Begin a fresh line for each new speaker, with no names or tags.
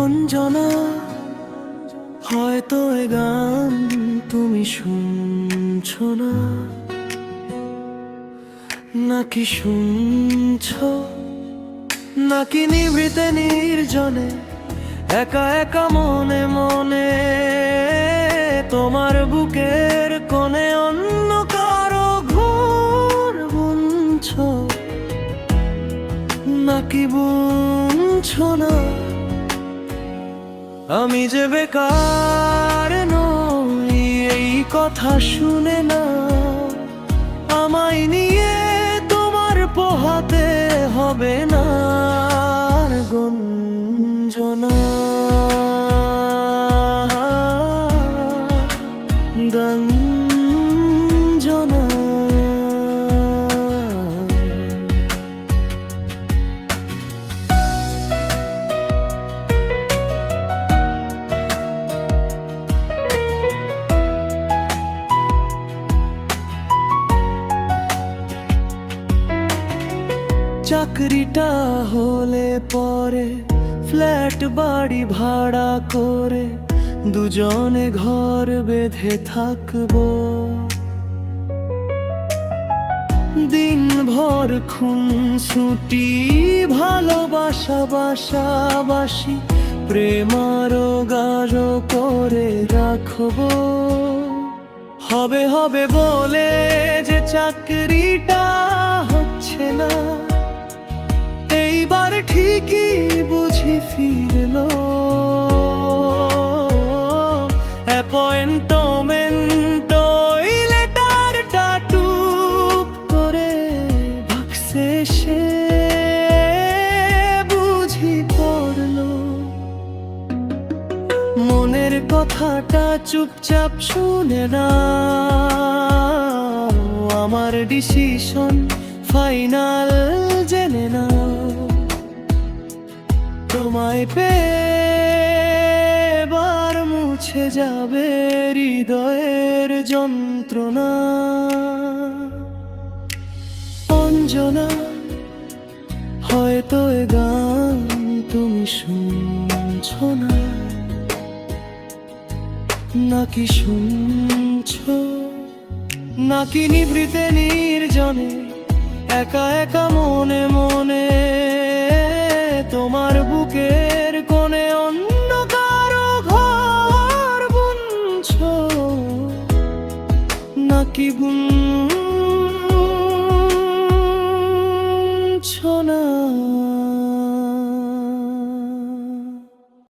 অঞ্জনা, হয়তো এ গান তুমি শুনছ না। নাকি শুনছ, নাকি নিভৃতে নির্জনে, একা একা মনে মনে, তোমার বুকের কোণে অন্য কারও ঘোর বুনছ, নাকি বুনছ না? আমি যে বেকার নই, এই কথা শুনে না। আমায় নিয়ে তোমার পোহাতে হবে না গঞ্জনা। গঞ্জনা। চাকরিটা হলে পরে ফ্ল্যাট, বাড়ি ভাড়া করে দুজনে ঘর বেঁধে থাকব। দিন ভর খুন ছুটি ভালোবাসা বাসাবাসি প্রেমারও গাঢ় করে রাখব। হবে হবে বলে যে চাকরিটা ঠিকই বুঝি ফিরলো। করে সে বুঝি মনের কথাটা চুপচাপ শুনে না আমার ডিসিশন ফাইনাল তোমায় পেবার মুছে যাবে হৃদয়ের যন্ত্রণা। অঞ্জনা, হয়তো এ গান তুমি শুনছ না। নাকি শুনছ? নাকি নিভৃতে নির্জনে একা একা মনে মনে que bom.